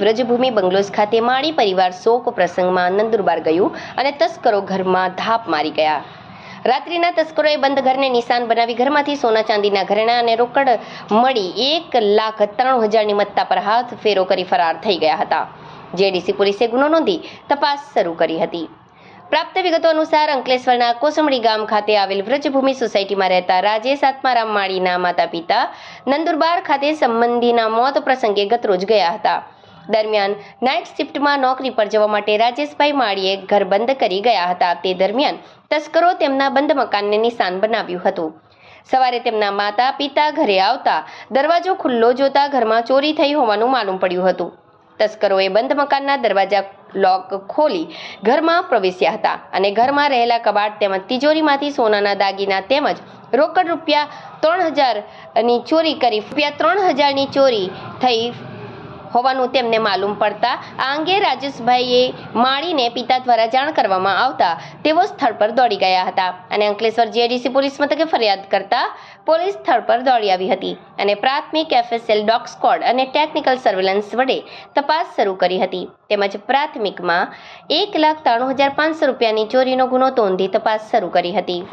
Vrajbhumi bungalows ખાતે માળી પરિવાર શોક પ્રસંગમાં નંદુરબાર ગયું અને તસ્કરો ઘરમાં ધાપ મારી ગયા. રાત્રિના તસ્કરોએ બંધ ઘરને નિશાન બનાવી ઘરમાંથી સોના ચાંદીના ઘરેણાં અને રોકડ મળી એક લાખ ત્રણ હજારની મત્તા પર હાથ ફેરો કરી ફરાર થઈ ગયા હતા. જેડીસી પોલીસે ગુનો નોંધી તપાસ શરૂ કરી હતી. પ્રાપ્ત વિગતો અનુસાર અંકલેશ્વરના કોસમડી ગામ ખાતે આવેલ વ્રજભૂમિ સોસાયટીમાં રહેતા રાજેશ આત્મારામ માળીના માતા પિતા નંદુરબાર ખાતે સંબંધીના મોત પ્રસંગે ગતરોજ ગયા હતા. દરમિયાન નાઇટ શિફ્ટમાં નોકરી પર જવા માટે રાજેશભાઈ માળીએ ઘર બંધ કરી ગયા હતા. તે દરમિયાન તસ્કરો તેમના બંધ મકાનને નિશાન બનાવ્યું હતું. સવારે તેમના માતા પિતા ઘરે આવતા દરવાજો ખુલ્લો જોતા ઘરમાં ચોરી થઈ હોવાનું માલુમ પડ્યું હતું. તસ્કરોએ બંધ મકાનના દરવાજા લોક ખોલી ઘરમાં પ્રવેશ્યા હતા અને ઘરમાં રહેલા કબાટ તેમજ તિજોરીમાંથી સોનાના દાગીના તેમજ રોકડ રૂપિયા ત્રણ હજારની ચોરી કરી, રૂપિયા ત્રણ હજારની ચોરી થઈ હોવાનું તેમને માલુમ પડતા આ અંગે રાજેશભાઈએ માળીને પિતા દ્વારા જાણ કરવામાં આવતા તેઓ સ્થળ પર દોડી ગયા હતા અને અંકલેશ્વર જીઆઈડીસી પોલીસ મથકે ફરિયાદ કરતા પોલીસ સ્થળ પર દોડી આવી હતી અને પ્રાથમિક એફએસએલ ડોગ સ્કોડ અને ટેકનિકલ સર્વેલન્સ વડે તપાસ શરૂ કરી હતી. તેમજ પ્રાથમિકમાં એક લાખ ત્રાણું હજાર પાંચસો રૂપિયાની ચોરીનો ગુનો નોંધી તપાસ શરૂ કરી હતી.